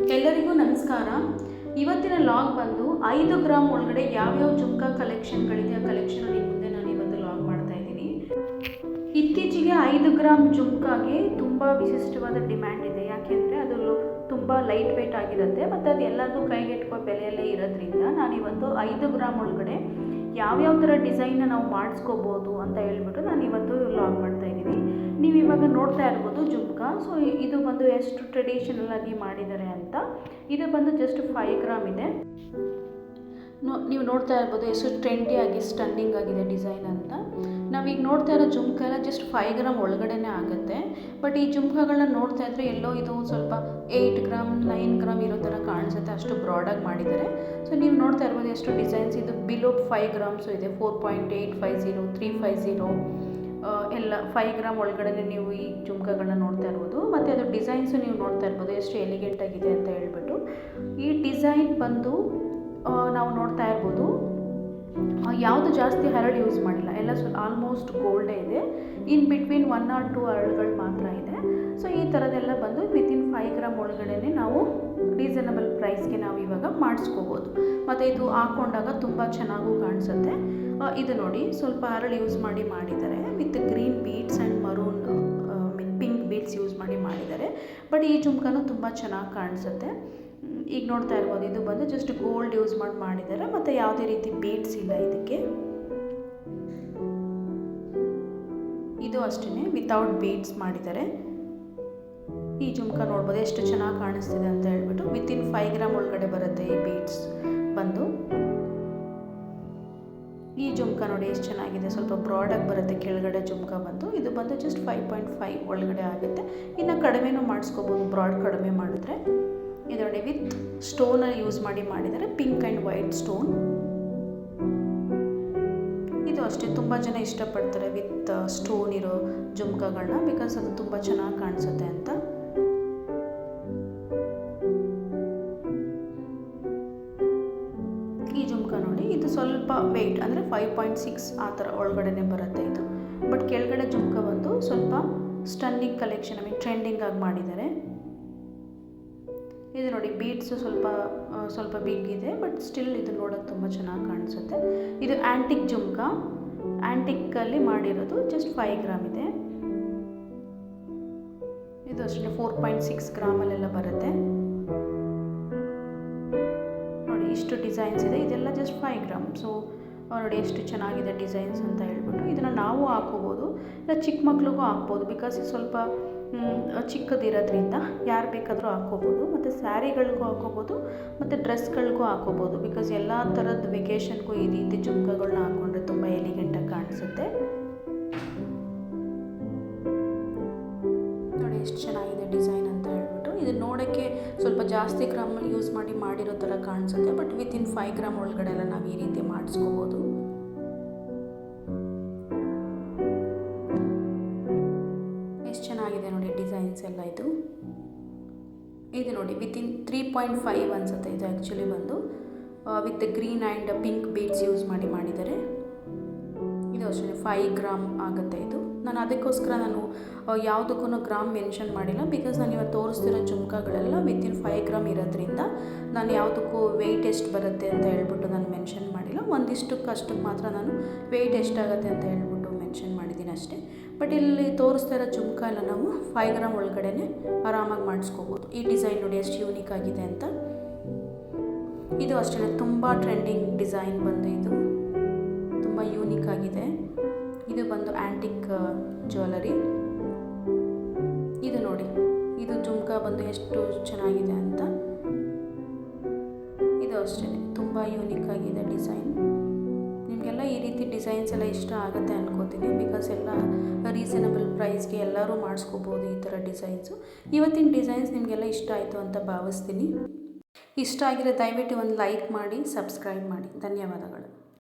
ಎಲ್ಲರಿಗೂ ನಮಸ್ಕಾರ. ಇವತ್ತಿನ ಲಾಗ್ ಬಂದು ಐದು ಗ್ರಾಮ್ ಒಳಗಡೆ ಯಾವ್ಯಾವ ಜುಮ್ಕಾ ಕಲೆಕ್ಷನ್ಗಳಿದೆ ಆ ಕಲೆಕ್ಷನ್ ನಿಮ್ಮ ಮುಂದೆ ನಾನು ಇವತ್ತು ಲಾಗ್ ಮಾಡ್ತಾ ಇದ್ದೀನಿ. ಇತ್ತೀಚೆಗೆ ಐದು ಗ್ರಾಮ್ ಜುಮ್ಕಾಗೆ ತುಂಬ ವಿಶಿಷ್ಟವಾದ ಡಿಮ್ಯಾಂಡ್ ಇದೆ. ಯಾಕೆಂದರೆ ಅದು ತುಂಬ ಲೈಟ್ ವೆಯ್ಟ್ ಆಗಿರುತ್ತೆ. ಮತ್ತು ಅದು ಎಲ್ಲರಿಗೂ ಕೈಗೆಟುಕುವ ಬೆಲೆಯಲ್ಲೇ ಇರೋದ್ರಿಂದ ನಾನು ಇವತ್ತು ಐದು ಗ್ರಾಮ್ ಒಳಗಡೆ ಯಾವ್ಯಾವ ಥರ ಡಿಸೈನ್ನ ನಾವು ಮಾಡಿಸ್ಕೋಬೋದು ಅಂತ ಹೇಳ್ಬಿಟ್ಟು ನಾನು ಇವತ್ತು ಲಾಗ್ ಮಾಡ್ತಾ ಇದ್ದೀನಿ. ನೀವು ಇವಾಗ ನೋಡ್ತಾ ಇರ್ಬೋದು ಸೊ ಇದು ಬಂದು ಎಷ್ಟು ಟ್ರೆಡಿಷನಲ್ ಆಗಿ ಮಾಡಿದ್ದಾರೆ ಅಂತ. ಇದು ಬಂದು ಜಸ್ಟ್ ಫೈವ್ ಗ್ರಾಮ್ ಇದೆ. ನೋ ನೀವು ನೋಡ್ತಾ ಇರ್ಬೋದು ಎಷ್ಟು ಟ್ರೆಂಡಿ ಆಗಿ ಸ್ಟನ್ನಿಂಗ್ ಆಗಿದೆ ಡಿಸೈನ್ ಅಂತ. ನಾವೀಗ ನೋಡ್ತಾ ಇರೋ ಜುಮ್ಕ ಎಲ್ಲ ಜಸ್ಟ್ ಫೈವ್ ಗ್ರಾಮ್ ಒಳಗಡೆನೇ ಆಗುತ್ತೆ. ಬಟ್ ಈ ಜುಮ್ಕಗಳನ್ನ ನೋಡ್ತಾ ಇದ್ರೆ ಎಲ್ಲೋ ಇದು ಸ್ವಲ್ಪ ಏಯ್ಟ್ ಗ್ರಾಮ್ ನೈನ್ ಗ್ರಾಮ್ ಇರೋ ಥರ ಕಾಣಿಸುತ್ತೆ. ಅಷ್ಟು ಬ್ರಾಡಾಗಿ ಮಾಡಿದ್ದಾರೆ. ಸೊ ನೀವು ನೋಡ್ತಾ ಇರ್ಬೋದು ಎಷ್ಟು ಡಿಸೈನ್ಸ್ ಇದು ಬಿಲೋ ಫೈವ್ ಗ್ರಾಮ್ಸು ಇದೆ. Four point eight five zero three five zero ಎಲ್ಲ ಫೈವ್ ಗ್ರಾಮ್ ಒಳಗಡೆ ನೀವು ಈ ಜುಮ್ಕಗಳನ್ನ ನೋಡ್ತಾ ಇರ್ಬೋದು. ಮತ್ತು ಅದು ಡಿಸೈನ್ಸು ನೀವು ನೋಡ್ತಾ ಇರ್ಬೋದು. ಎಷ್ಟು ಎಲಿಗೆಂಟ್ ಆಗಿದೆ ಅಂತ ಹೇಳ್ಬಿಟ್ಟು. ಈ ಡಿಸೈನ್ ಬಂದು ನಾವು ನೋಡ್ತಾ ಇರ್ಬೋದು. ಯಾವುದು ಜಾಸ್ತಿ ಹರಳು ಯೂಸ್ ಮಾಡಿಲ್ಲ. ಎಲ್ಲ ಆಲ್ಮೋಸ್ಟ್ ಗೋಲ್ಡೇ ಇದೆ. In between one or two ಹರಳುಗಳು ಮಾತ್ರ ಇದೆ. ಸೊ ಈ ಥರದೆಲ್ಲ ಬಂದು ವಿತಿನ್ ಫೈವ್ ಗ್ರಾಮ್ ಒಳಗಡೆ ನಾವು ರೀಸನಬಲ್ ಪ್ರೈಸ್ಗೆ ನಾವು ಇವಾಗ ಮಾಡಿಸ್ಕೋಬೋದು. ಮತ್ತು ಇದು ಹಾಕ್ಕೊಂಡಾಗ ತುಂಬ ಚೆನ್ನಾಗೂ ಕಾಣಿಸುತ್ತೆ. ಇದು ನೋಡಿ, ಸ್ವಲ್ಪ ಹರಳು ಯೂಸ್ ಮಾಡಿ ಮಾಡಿದ್ದಾರೆ. With green beads and maroon mean pink beads use ಮಾಡಿ ಮಾಡಿದ್ದಾರೆ. ಬಟ್ ಈ ಜುಮ್ಕಾನು ತುಂಬ ಚೆನ್ನಾಗಿ ಕಾಣಿಸುತ್ತೆ. ಈಗ ನೋಡ್ತಾ ಇರ್ಬೋದು, ಇದು ಬಂದು ಜಸ್ಟ್ ಗೋಲ್ಡ್ ಯೂಸ್ ಮಾಡಿ ಮಾಡಿದ್ದಾರೆ. ಮತ್ತು ಯಾವುದೇ ರೀತಿ ಬೀಟ್ಸ್ ಇಲ್ಲ ಇದಕ್ಕೆ. ಇದು ಅಷ್ಟೇ ವಿತೌಟ್ ಬೀಟ್ಸ್ ಮಾಡಿದ್ದಾರೆ. ಈ ಜುಮ್ಕ ನೋಡ್ಬೋದು, ಎಷ್ಟು ಚೆನ್ನಾಗಿ ಕಾಣಿಸ್ತಿದೆ ಅಂತ ಹೇಳ್ಬಿಟ್ಟು ವಿತಿನ್ ಫೈವ್ ಗ್ರಾಮ್ ಒಳಗಡೆ ಬರುತ್ತೆ ಈ ಬೀಟ್ಸ್ ಬಂದು. ಈ ಜುಮ್ಕ ನೋಡಿ ಎಷ್ಟು ಚೆನ್ನಾಗಿದೆ. ಸ್ವಲ್ಪ ಬ್ರಾಡಾಗಿ ಬರುತ್ತೆ. ಕೆಳಗಡೆ ಜುಮ್ಕಾ ಬಂದು. ಇದು ಬಂದು ಜಸ್ಟ್ ಫೈವ್ ಪಾಯಿಂಟ್ ಫೈವ್ ಒಳಗಡೆ ಆಗುತ್ತೆ. ಇನ್ನು ಕಡಿಮೆನೂ ಮಾಡಿಸ್ಕೋಬೋದು. ಬ್ರಾಡ್ ಕಡಿಮೆ ಮಾಡಿದ್ರೆ. ಇದು ನೋಡಿ ವಿತ್ ಸ್ಟೋನಲ್ಲಿ ಯೂಸ್ ಮಾಡಿ ಮಾಡಿದ್ದಾರೆ ಪಿಂಕ್ ಆ್ಯಂಡ್ ವೈಟ್ ಸ್ಟೋನ್ ಇದು ಅಷ್ಟೇ. ತುಂಬ ಜನ ಇಷ್ಟಪಡ್ತಾರೆ ವಿತ್ ಸ್ಟೋನ್ ಇರೋ ಜುಮ್ಕಗಳನ್ನ ಬಿಕಾಸ್ ಅದು ತುಂಬ ಚೆನ್ನಾಗಿ ಕಾಣಿಸುತ್ತೆ ಅಂತ. ಈ ಜುಮ್ಕ ನೋಡಿ, ಇದು ಸ್ವಲ್ಪ ವೆಯ್ಟ್ ಅಂದರೆ ಫೈವ್ ಪಾಯಿಂಟ್ ಸಿಕ್ಸ್ ಆ ಥರ ಒಳಗಡೆನೆ ಬರುತ್ತೆ ಇದು. ಬಟ್ ಕೆಳಗಡೆ ಜುಮ್ಕ ಬಂದು ಸ್ವಲ್ಪ stunning collection I mean trending ಆಗಿ ಮಾಡಿದ್ದಾರೆ. ಇದು ನೋಡಿ ಬೀಟ್ಸು ಸ್ವಲ್ಪ ಸ್ವಲ್ಪ ಬಿಗ್ ಇದೆ ಬಟ್ ಸ್ಟಿಲ್ ಇದು ನೋಡೋಕೆ ತುಂಬ ಚೆನ್ನಾಗಿ ಕಾಣಿಸುತ್ತೆ. ಇದು ಆ್ಯಂಟಿಕ್ ಜುಮ್ಕ. ಆ್ಯಂಟಿಕ್ಕಲ್ಲಿ ಮಾಡಿರೋದು ಜಸ್ಟ್ ಫೈವ್ ಗ್ರಾಮ್ ಇದೆ. ಇದು ಅಷ್ಟೇ ಫೋರ್ ಪಾಯಿಂಟ್ ಸಿಕ್ಸ್ ಗ್ರಾಮಲ್ಲೆಲ್ಲ ಬರುತ್ತೆ. ಇಷ್ಟು ಡಿಸೈನ್ಸ್ ಇದೆ. ಇದೆಲ್ಲ ಜಸ್ಟ್ ಫೈವ್ ಗ್ರಾಮ್ ಸೊ ನೋಡಿ ಎಷ್ಟು ಚೆನ್ನಾಗಿದೆ ಡಿಸೈನ್ಸ್ ಅಂತ ಹೇಳ್ಬಿಟ್ಟು ಇದನ್ನು ನಾವು ಹಾಕೋಬೋದು. ಇಲ್ಲ, ಚಿಕ್ಕ ಮಕ್ಳಿಗೂ ಹಾಕ್ಬೋದು. ಬಿಕಾಸ್ ಇದು ಸ್ವಲ್ಪ ಚಿಕ್ಕದಿರೋದ್ರಿಂದ ಯಾರು ಬೇಕಾದರೂ ಹಾಕ್ಕೋಬೋದು. ಮತ್ತು ಸ್ಯಾರಿಗಳಿಗೂ ಹಾಕ್ಕೋಬೋದು. ಮತ್ತು ಡ್ರೆಸ್ಗಳಿಗೂ ಹಾಕ್ಕೋಬೋದು. ಬಿಕಾಸ್ ಎಲ್ಲ ಥರದ ವೆಕೇಷನ್ಗೂ ಈ ರೀತಿ ಜುಮ್ಕಗಳನ್ನ ಹಾಕ್ಕೊಂಡ್ರೆ ತುಂಬ ಎಲಿಗೆಂಟಾಗಿ ಕಾಣಿಸುತ್ತೆ. ನೋಡಿ ಎಷ್ಟು ಚೆನ್ನಾಗಿದೆ ಡಿಸೈನ್ ಅಂತ. ಇದು ನೋಡೋಕ್ಕೆ ಸ್ವಲ್ಪ ಜಾಸ್ತಿ ಗ್ರಾಮಲ್ಲಿ ಯೂಸ್ ಮಾಡಿ ಮಾಡಿರೋ ಥರ ಕಾಣಿಸುತ್ತೆ. ಬಟ್ ವಿತಿನ್ ಫೈವ್ ಗ್ರಾಮ್ ಒಳಗಡೆ ಎಲ್ಲ ನಾವು ಈ ರೀತಿ ಮಾಡಿಸ್ಕೋಬೋದು. ಎಷ್ಟು ಚೆನ್ನಾಗಿದೆ ನೋಡಿ ಡಿಸೈನ್ಸ್ ಎಲ್ಲ ಇದು. ಇದು ನೋಡಿ ವಿತಿನ್ ತ್ರೀ ಪಾಯಿಂಟ್ ಫೈವ್ ಅನ್ಸುತ್ತೆ ಇದು ಆ್ಯಕ್ಚುಲಿ ಬಂದು. With green and pink beads use ಮಾಡಿ ಇದು ಅಷ್ಟೇ ಫೈವ್ ಗ್ರಾಮ್ ಆಗುತ್ತೆ ಇದು. ನಾನು ಅದಕ್ಕೋಸ್ಕರ ನಾನು ಯಾವುದಕ್ಕೂ ಗ್ರಾಮ್ ಮೆನ್ಷನ್ ಮಾಡಿಲ್ಲ. ಬಿಕಾಸ್ ನಾನು ಇವಾಗ ತೋರಿಸ್ತಿರೋ ಜುಮ್ಕಾಗಳೆಲ್ಲ ವಿತಿನ್ ಫೈವ್ ಗ್ರಾಮ್ ಇರೋದ್ರಿಂದ ನಾನು ಯಾವುದಕ್ಕೂ ವೆಯ್ಟ್ ಎಷ್ಟು ಬರುತ್ತೆ ಅಂತ ಹೇಳ್ಬಿಟ್ಟು ನಾನು ಮೆನ್ಷನ್ ಮಾಡಿಲ್ಲ. ಒಂದಿಷ್ಟಕ್ಕೆ ಅಷ್ಟಕ್ಕೆ ಮಾತ್ರ ನಾನು ವೆಯ್ಟ್ ಎಷ್ಟಾಗುತ್ತೆ ಅಂತ ಹೇಳ್ಬಿಟ್ಟು ಮೆನ್ಷನ್ ಮಾಡಿದ್ದೀನಿ ಅಷ್ಟೇ. ಬಟ್ ಇಲ್ಲಿ ತೋರಿಸ್ತಾ ಇರೋ ಜುಮ್ಕಾ ಎಲ್ಲ ನಾವು ಫೈವ್ ಗ್ರಾಮ್ ಒಳಗಡೆ ಆರಾಮಾಗಿ ಮಾಡಿಸ್ಕೋಬೋದು. ಈ ಡಿಸೈನ್ ನೋಡಿ ಎಷ್ಟು ಯೂನಿಕ್ ಆಗಿದೆ ಅಂತ. ಇದು ಅಷ್ಟೇ, ತುಂಬ ಟ್ರೆಂಡಿಂಗ್ ಡಿಸೈನ್ ಬಂದು ಇದು ತುಂಬ ಯೂನಿಕ್ ಆಗಿದೆ. ಇದು ಬಂದು ಆ್ಯಂಟಿಕ್ ಜ್ಯುವೆಲರಿ ಇದು ನೋಡಿ, ಇದು ಜುಮ್ಕಾ ಬಂದು ಎಷ್ಟು ಚೆನ್ನಾಗಿದೆ ಅಂತ. ಇದು ಅಷ್ಟೇ, ತುಂಬ ಯೂನಿಕ್ ಆಗಿದೆ ಡಿಸೈನ್ ನಿಮಗೆಲ್ಲ ಈ ರೀತಿ ಡಿಸೈನ್ಸ್ ಎಲ್ಲ ಇಷ್ಟ ಆಗುತ್ತೆ ಅನ್ಕೋತೀನಿ ಬಿಕಾಸ್ ಎಲ್ಲ ರೀಸನಬಲ್ ಪ್ರೈಸ್ಗೆ ಎಲ್ಲರೂ ಮಾಡಿಸ್ಕೋಬೋದು ಈ ಥರ ಡಿಸೈನ್ಸು ಇವತ್ತಿನ ಡಿಸೈನ್ಸ್ ನಿಮಗೆಲ್ಲ ಇಷ್ಟ ಆಯಿತು ಅಂತ ಭಾವಿಸ್ತೀನಿ. ಇಷ್ಟ ಆಗಿರೋ ದಯವಿಟ್ಟು ಒಂದು ಲೈಕ್ ಮಾಡಿ ಸಬ್ಸ್ಕ್ರೈಬ್ ಮಾಡಿ. ಧನ್ಯವಾದಗಳು.